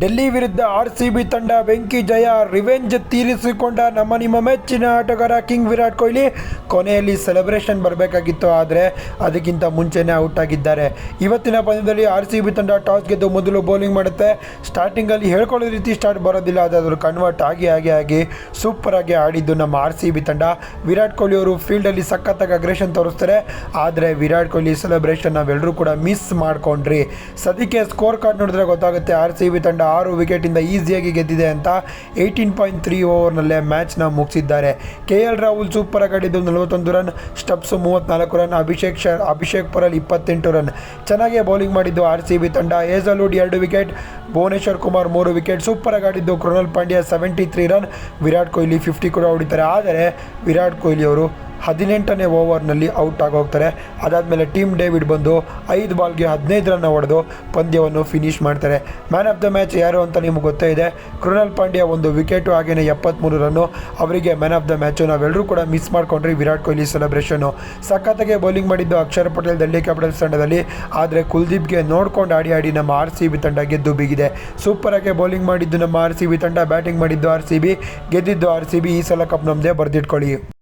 ಡೆಲ್ಲಿ ವಿರುದ್ಧ R C B ತಂಡ ಬೆಂಕಿ ಜಯ ರಿವೆಂಜ್ ತೀರಿಸಿಕೊಂಡ ನಮ್ಮ ನಿಮ್ಮ ಮೆಚ್ಚಿನ ಆಟಗಾರ ಕಿಂಗ್ ವಿರಾಟ್ ಕೊಹ್ಲಿ. ಕೊನೆಯಲ್ಲಿ ಸೆಲೆಬ್ರೇಷನ್ ಬರಬೇಕಾಗಿತ್ತು, ಆದರೆ ಅದಕ್ಕಿಂತ ಮುಂಚೆನೇ ಔಟ್ ಆಗಿದ್ದಾರೆ. ಇವತ್ತಿನ ಪಂದ್ಯದಲ್ಲಿ ಆರ್ ಸಿ ಬಿ ತಂಡ ಟಾಸ್ ಗೆದ್ದು ಮೊದಲು ಬೌಲಿಂಗ್ ಮಾಡುತ್ತೆ. ಸ್ಟಾರ್ಟಿಂಗಲ್ಲಿ ಹೇಳ್ಕೊಳ್ಳೋ ರೀತಿ ಸ್ಟಾರ್ಟ್ ಬರೋದಿಲ್ಲ ಅದಾದರೂ ಕನ್ವರ್ಟ್ ಆಗಿ ಆಗಿ ಆಗಿ ಸೂಪರಾಗಿ ಆಡಿದ್ದು ನಮ್ಮ ಆರ್ ಸಿ ಬಿ ತಂಡ. ವಿರಾಟ್ ಕೊಹ್ಲಿ ಅವರು ಫೀಲ್ಡಲ್ಲಿ ಸಖತ್ತಾಗಿ ಅಗ್ರೆಷನ್ ತೋರಿಸ್ತಾರೆ. ಆದರೆ ವಿರಾಟ್ ಕೊಹ್ಲಿ ಸೆಲೆಬ್ರೇಷನ್ ನಾವೆಲ್ಲರೂ ಕೂಡ ಮಿಸ್ ಮಾಡ್ಕೊಂಡ್ರಿ. ಸದ್ಯಕ್ಕೆ ಸ್ಕೋರ್ ಕಾರ್ಡ್ ನೋಡಿದ್ರೆ ಗೊತ್ತಾಗುತ್ತೆ ಆರ್ ಸಿ ಬಿ ತಂಡ ಆರು ವಿಕೆಟಿಂದ ಈಸಿಯಾಗಿ ಗೆದ್ದಿದೆ ಅಂತ ಏಯ್ಟೀನ್ ಪಾಯಿಂಟ್ ತ್ರೀ ಓವರ್ನಲ್ಲೇ ಮ್ಯಾಚ್ನ ಮುಗಿಸಿದ್ದಾರೆ. ಕೆ ಎಲ್ ರಾಹುಲ್ ಸೂಪರ್ ಆಡಿದ್ದು ನಲವತ್ತೊಂದು ರನ್, ಸ್ಟಪ್ಸ್ ಮೂವತ್ತ್ನಾಲ್ಕು ರನ್, ಅಭಿಷೇಕ್ ಶರ್, ಅಭಿಷೇಕ್ ಪರಲ್ ಇಪ್ಪತ್ತೆಂಟು ರನ್. ಚೆನ್ನಾಗಿ ಬೌಲಿಂಗ್ ಮಾಡಿದ್ದು ಆರ್ ಸಿ ಬಿ ತಂಡ. ಏಜಲ್ವುಡ್ ಎರಡು ವಿಕೆಟ್, ಭುವನೇಶ್ವರ್ ಕುಮಾರ್ ಮೂರು ವಿಕೆಟ್, ಸೂಪರ್ ಆಗಿ Krunal Pandya seventy three run, Virat Kohli fifty ಕೂಡ ಹೊಡಿತಾರೆ. ಆದರೆ ವಿರಾಟ್ ಕೊಹ್ಲಿ ಅವರು ಹದಿನೆಂಟನೇ ಓವರ್ನಲ್ಲಿ ಔಟ್ ಆಗೋಗ್ತಾರೆ. ಅದಾದಮೇಲೆ ಟೀಮ್ ಡೇವಿಡ್ ಬಂದು ಐದು ಬಾಲ್ಗೆ ಹದಿನೈದು ರನ್ ಹೊಡೆದು ಪಂದ್ಯವನ್ನು ಫಿನಿಶ್ ಮಾಡ್ತಾರೆ. ಮ್ಯಾನ್ ಆಫ್ ದ ಮ್ಯಾಚ್ ಯಾರು ಅಂತ ನಿಮಗೆ ಗೊತ್ತೇ ಇದೆ. ಕೃಣಾಲ್ ಪಾಂಡ್ಯ ಒಂದು ವಿಕೆಟು ಹಾಗೆಯೇ ಎಪ್ಪತ್ತ್ಮೂರು ರನ್ನು. ಅವರಿಗೆ ಮ್ಯಾನ್ ಆಫ್ ದ ಮ್ಯಾಚು ನಾವೆಲ್ಲರೂ ಕೂಡ ಮಿಸ್ ಮಾಡ್ಕೊಂಡ್ರಿ ವಿರಾಟ್ ಕೊಹ್ಲಿ ಸೆಲೆಬ್ರೇಷನ್ನು. ಸಖತ್ತಾಗೆ ಬೌಲಿಂಗ್ ಮಾಡಿದ್ದು ಅಕ್ಷರ್ ಪಟೇಲ್ ಡೆಲ್ಲಿ ಕ್ಯಾಪಿಟಲ್ಸ್ ತಂಡದಲ್ಲಿ. ಆದರೆ ಕುಲ್ದೀಪ್ಗೆ ನೋಡ್ಕೊಂಡು ಆಡಿ ಆಡಿ ನಮ್ಮ ಆರ್ ಸಿ ಬಿ ತಂಡ ಗೆದ್ದು ಬಿಗಿದೆ. ಸೂಪರಾಗಿ ಬೌಲಿಂಗ್ ಮಾಡಿದ್ದು ನಮ್ಮ ಆರ್ ಸಿ ಬಿ ತಂಡ, ಬ್ಯಾಟಿಂಗ್ ಮಾಡಿದ್ದು ಆರ್ ಸಿ ಬಿ, ಗೆದ್ದಿದ್ದು ಆರ್ ಸಿ ಬಿ. ಈ ಸಲ ಕಪ್ ನಮ್ಮದೇ ಬರೆದಿಟ್ಕೊಳ್ಳಿ.